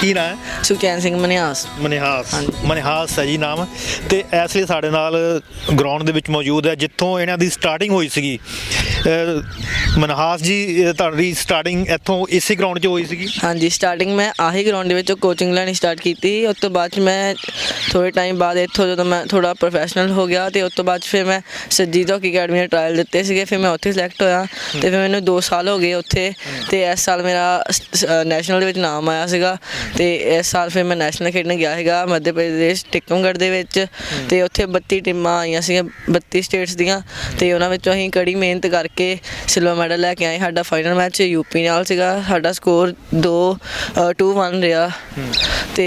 ਕੀ ਨਾਂ ਹੈ? ਸੁਖਚੈਨ ਸਿੰਘ ਮਨਿਆਸ। ਮਨਿਹਾਸ ਹਾਂਜੀ। ਮਨਿਹਾਸ ਹੈ ਜੀ ਨਾਮ। ਤੇ ਇਸ ਲਈ ਸਾਡੇ ਨਾਲ ਗਰਾਊਂਡ ਦੇ ਵਿੱਚ ਮੌਜੂਦ ਹੈ ਜਿੱਥੋਂ ਇਹਨਾਂ ਦੀ ਸਟਾਰਟਿੰਗ ਹੋਈ ਸੀਗੀ। ਮਨਹਾਸ ਜੀ ਤੁਹਾਡੀ ਸਟਾਰਟਿੰਗ ਇੱਥੋਂ ਇਸੇ ਗਰਾਊਂਡ 'ਚ ਹੋਈ ਸੀਗੀ? ਹਾਂਜੀ ਸਟਾਰਟਿੰਗ ਮੈਂ ਆਹੀ ਗਰਾਊਂਡ ਦੇ ਵਿੱਚ ਕੋਚਿੰਗ ਲੈਣੀ ਸਟਾਰਟ ਕੀਤੀ। ਉਸ ਤੋਂ ਬਾਅਦ 'ਚ ਮੈਂ ਥੋੜੇ ਟਾਈਮ ਬਾਅਦ ਇੱਥੋਂ ਜਦੋਂ ਮੈਂ ਥੋੜਾ ਪ੍ਰੋਫੈਸ਼ਨਲ ਹੋ ਗਿਆ ਤੇ ਉਸ ਤੋਂ ਬਾਅਦ 'ਚ ਫਿਰ ਮੈਂ ਸੱਜੀ ਹਾਕੀ ਅਕੈਡਮੀ ਦੇ ਟ੍ਰਾਇਲ ਦਿੱਤੇ ਸੀਗੇ, ਫਿਰ ਮੈਂ ਉੱਥੇ ਸਿਲੈਕਟ ਹੋਇਆ ਤੇ ਫਿਰ ਮੈਨੂੰ 2 ਸਾਲ ਹੋ ਗਏ ਉੱਥੇ ਤੇ ਇਸ ਸਾਲ ਮੇਰਾ ਨੈਸ਼ਨਲ ਦੇ ਵਿੱਚ ਨਾਮ ਆਇਆ ਸੀਗਾ ਤੇ ਇਸ ਸਾਲ ਫਿਰ ਮੈਂ ਨੈਸ਼ਨਲ ਖੇਡਣ ਗਿਆ ਸੀਗਾ ਮੱਧ ਪ੍ਰਦੇਸ਼, ਟਿੱਕਮਗੜ੍ਹ ਦੇ ਵਿੱਚ ਤੇ ਉੱਥੇ 32 ਟੀਮਾਂ ਆਈਆਂ ਸੀਗੀਆਂ 32 ਸਟੇਟਸ ਦੀਆਂ ਤੇ ਉਹਨਾਂ ਵਿੱਚੋਂ ਅਸੀਂ ਕੜੀ ਮਿਹਨਤ ਕਰ ਕਰਕੇ ਸਿਲਵਰ ਮੈਡਲ ਲੈ ਕੇ ਆਏ। ਸਾਡਾ ਫਾਈਨਲ ਮੈਚ ਯੂਪੀ ਨਾਲ ਸੀਗਾ। ਸਾਡਾ ਸਕੋਰ 2 2-1 ਰਿਹਾ। ਤੇ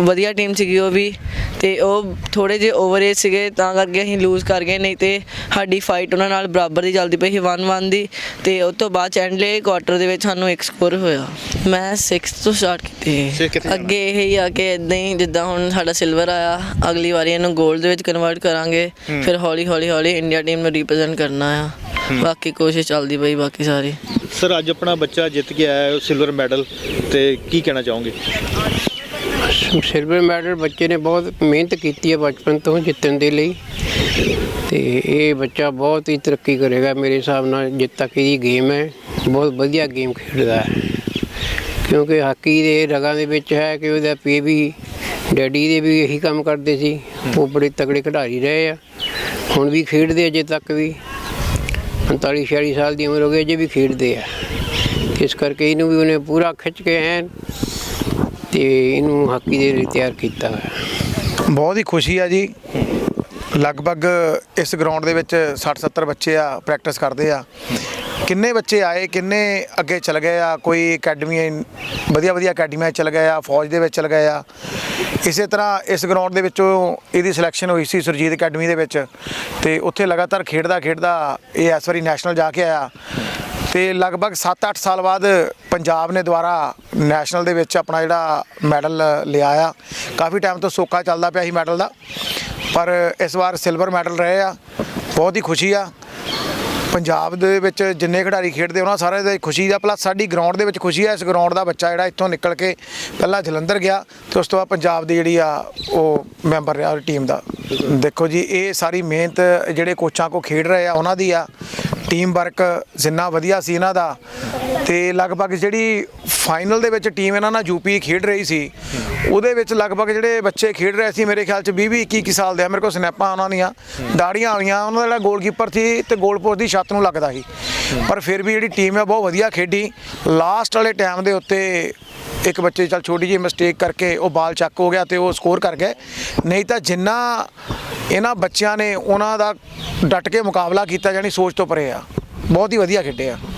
ਵਧੀਆ ਟੀਮ ਸੀਗੀ ਉਹ ਵੀ। ਤੇ ਉਹ ਥੋੜੇ ਜਿਹੇ ਓਵਰ ਏਜ ਸੀਗੇ ਤਾਂ ਕਰਕੇ ਅਸੀਂ ਲੂਜ਼ ਕਰ ਗਏ। ਨਹੀਂ ਤੇ ਸਾਡੀ ਫਾਈਟ ਉਹਨਾਂ ਨਾਲ ਬਰਾਬਰ ਦੀ ਚੱਲਦੀ ਪਈ ਸੀ 1-1 ਦੀ। ਤੇ ਉਸ ਤੋਂ ਬਾਅਦ ਐਂਡਲੇ ਕੁਆਟਰ ਦੇ ਵਿੱਚ ਸਾਨੂੰ ਇੱਕ ਸਕੋਰ ਹੋਇਆ। ਮੈਂ 6 ਤੋਂ ਸਟਾਰਟ ਕੀਤੀ? ਅੱਗੇ ਇਹ ਹੀ ਆ ਕਿ ਇਦਾਂ ਹੀ ਜਿੱਦਾਂ ਹੁਣ ਸਾਡਾ ਸਿਲਵਰ ਆਇਆ ਅਗਲੀ ਵਾਰੀ ਇਹਨੂੰ 골ਡ ਦੇ ਵਿੱਚ ਕਨਵਰਟ ਕਰਾਂਗੇ। ਫਿਰ ਹੌਲੀ ਹੌਲੀ ਹੌਲੀ ਇੰਡੀਆ ਟੀਮ ਨੂੰ ਰਿਪਰੈਜ਼ੈਂਟ ਕਰਨਾ ਆ। ਬਾਕੀ ਕੋਸ਼ਿਸ਼ ਚੱਲਦੀ ਪਈ ਬਾਕੀ ਸਾਰੀ। ਸਰ ਅੱਜ ਆਪਣਾ ਬੱਚਾ ਜਿੱਤ ਕੇ ਆਇਆ ਹੈ ਸਿਲਵਰ ਮੈਡਲ ਤੇ ਕੀ ਕਹਿਣਾ ਚਾਹੋਗੇ? ਸਿਲਵਰ ਮੈਡਲ ਬੱਚੇ ਨੇ ਬਹੁਤ ਮਿਹਨਤ ਕੀਤੀ ਹੈ ਬਚਪਨ ਤੋਂ ਜਿੱਤਣ ਦੇ ਲਈ। ਤੇ ਇਹ ਬੱਚਾ ਬਹੁਤ ਹੀ ਤਰੱਕੀ ਕਰੇਗਾ ਮੇਰੇ ਹਿਸਾਬ ਨਾਲ ਜਿੱਤ ਤੱਕ ਇਹਦੀ ਗੇਮ ਹੈ। ਬਹੁਤ ਵਧੀਆ ਗੇਮ ਖੇਡਦਾ ਹੈ। ਕਿਉਂਕਿ ਹਾਕੀ ਦੇ ਰਗਾਂ ਦੇ ਵਿੱਚ ਹੈ ਕਿ ਉਹਦਾ ਪੀ ਵੀ ਡੈਡੀ ਦੇ ਵੀ ਇਹੀ ਕੰਮ ਕਰਦੇ ਸੀ। ਉਹ ਬੜੇ ਤਗੜੇ ਖਿਡਾਰੀ ਰਹੇ ਆ। ਹੁਣ ਵੀ ਖੇਡਦੇ ਅਜੇ ਤੱਕ ਵੀ। 45 46 ਸਾਲ ਦੀ ਉਮਰ ਹੋ ਗਈ, ਅਜੇ ਵੀ ਖੇਡਦੇ ਆ। ਇਸ ਕਰਕੇ ਇਹਨੂੰ ਵੀ ਉਹਨੇ ਪੂਰਾ ਖਿੱਚ ਕੇ ਐਨ ਤੇ ਇਹਨੂੰ ਹਾਕੀ ਦੇ ਲਈ ਤਿਆਰ ਕੀਤਾ ਹੋਇਆ। ਬਹੁਤ ਹੀ ਖੁਸ਼ੀ ਆ ਜੀ। ਲਗਭਗ ਇਸ ਗਰਾਊਂਡ ਦੇ ਵਿੱਚ 60 70 ਬੱਚੇ ਆ, ਪ੍ਰੈਕਟਿਸ ਕਰਦੇ ਆ। ਕਿੰਨੇ ਬੱਚੇ ਆਏ, ਕਿੰਨੇ ਅੱਗੇ ਚਲ ਗਏ ਆ? ਕੋਈ ਅਕੈਡਮੀ ਵਧੀਆ ਵਧੀਆ ਅਕੈਡਮੀਆਂ 'ਚ ਚਲ ਗਏ ਆ, ਫੌਜ ਦੇ ਵਿੱਚ ਚਲ ਗਏ ਆ। ਇਸੇ ਤਰ੍ਹਾਂ ਇਸ ਗਰਾਊਂਡ ਦੇ ਵਿੱਚੋਂ ਇਹਦੀ ਸਿਲੈਕਸ਼ਨ ਹੋਈ ਸੀ ਸੁਰਜੀਤ ਅਕੈਡਮੀ ਦੇ ਵਿੱਚ ਤੇ ਉੱਥੇ ਲਗਾਤਾਰ ਖੇਡਦਾ ਖੇਡਦਾ ਇਹ ਇਸ ਵਾਰੀ ਨੈਸ਼ਨਲ ਜਾ ਕੇ ਆਇਆ। ਤੇ ਲਗਭਗ 7-8 ਸਾਲ ਬਾਅਦ ਪੰਜਾਬ ਨੇ ਦੁਬਾਰਾ ਨੈਸ਼ਨਲ ਦੇ ਵਿੱਚ ਆਪਣਾ ਜਿਹੜਾ ਮੈਡਲ ਲਿਆ ਆ। ਕਾਫੀ ਟਾਈਮ ਤੋਂ ਸੋਕਾ ਚੱਲਦਾ ਪਿਆ ਸੀ ਮੈਡਲ ਦਾ, ਪਰ ਇਸ ਵਾਰ ਸਿਲਵਰ ਮੈਡਲ ਰਹੇ ਆ। ਬਹੁਤ ਹੀ ਖੁਸ਼ੀ ਆ। ਪੰਜਾਬ ਦੇ ਵਿੱਚ ਜਿੰਨੇ ਖਿਡਾਰੀ ਖੇਡਦੇ, ਉਹਨਾਂ ਸਾਰਿਆਂ ਦੀ ਖੁਸ਼ੀ ਦਾ, ਪਲੱਸ ਸਾਡੀ ਗਰਾਊਂਡ ਦੇ ਵਿੱਚ ਖੁਸ਼ੀ ਆ। ਇਸ ਗਰਾਊਂਡ ਦਾ ਬੱਚਾ ਜਿਹੜਾ ਇੱਥੋਂ ਨਿਕਲ ਕੇ ਪਹਿਲਾਂ ਜਲੰਧਰ ਗਿਆ ਤੇ ਉਸ ਤੋਂ ਬਾਅਦ ਪੰਜਾਬ ਦੀ ਜਿਹੜੀ ਆ, ਉਹ ਮੈਂਬਰ ਰਿਹਾ ਟੀਮ ਦਾ। ਦੇਖੋ ਜੀ, ਇਹ ਸਾਰੀ ਮਿਹਨਤ ਜਿਹੜੇ ਕੋਚਾਂ ਕੋ ਖੇਡ ਰਹੇ ਆ, ਉਹਨਾਂ ਦੀ ਆ। ਟੀਮ ਵਰਕ ਜਿੰਨਾ ਵਧੀਆ ਸੀ ਇਹਨਾਂ ਦਾ। ਤੇ ਲਗਭਗ ਜਿਹੜੀ ਫਾਈਨਲ ਦੇ ਵਿੱਚ ਟੀਮ ਇਹਨਾਂ ਨਾਲ ਯੂਪੀ ਖੇਡ ਰਹੀ ਸੀ। ਉਹਦੇ ਵਿੱਚ ਲਗਭਗ ਜਿਹੜੇ ਬੱਚੇ ਖੇਡ ਰਹੇ ਸੀ ਮੇਰੇ ਖਿਆਲ ਚ 20 20 21 21 ਸਾਲ ਦੇ ਆ। ਮੇਰੇ ਕੋਲ ਸਨੈਪਾਂ ਉਹਨਾਂ ਦੀਆਂ, ਦਾੜੀਆਂ ਆਈਆਂ ਉਹਨਾਂ ਦਾ ਜਿਹੜਾ ਗੋਲਕੀਪਰ ਸੀ ਤੇ ਗੋਲਪੋਸਟ ਦੀ ਛੱਤ ਨੂੰ ਲੱਗਦਾ ਸੀ। ਪਰ ਫਿਰ ਵੀ ਜਿਹੜੀ ਟੀਮ ਹੈ ਬਹੁਤ ਵਧੀਆ ਖੇਡੀ। ਲਾਸਟ ਵਾਲੇ ਟਾਈਮ ਦੇ ਉੱਤੇ ਇੱਕ ਬੱਚੇ ਚੱਲ ਛੋਟੀ ਜਿਹੀ ਮਿਸਟੇਕ ਕਰਕੇ ਉਹ ਬਾਲ ਚੱਕ ਹੋ ਗਿਆ ਤੇ ਉਹ ਸਕੋਰ ਕਰ ਗਏ। ਨਹੀਂ ਤਾਂ ਜਿੰਨਾ ਇਹਨਾਂ ਬੱਚਿਆਂ ਨੇ ਉਹਨਾਂ ਦਾ ਡਟ ਕੇ ਮੁਕਾਬਲਾ ਕੀਤਾ ਜਾਨੀ ਸੋਚ ਤੋਂ ਪਰੇ ਆ। ਬਹੁਤ ਹੀ ਵਧੀਆ ਖੇਡੇ ਆ।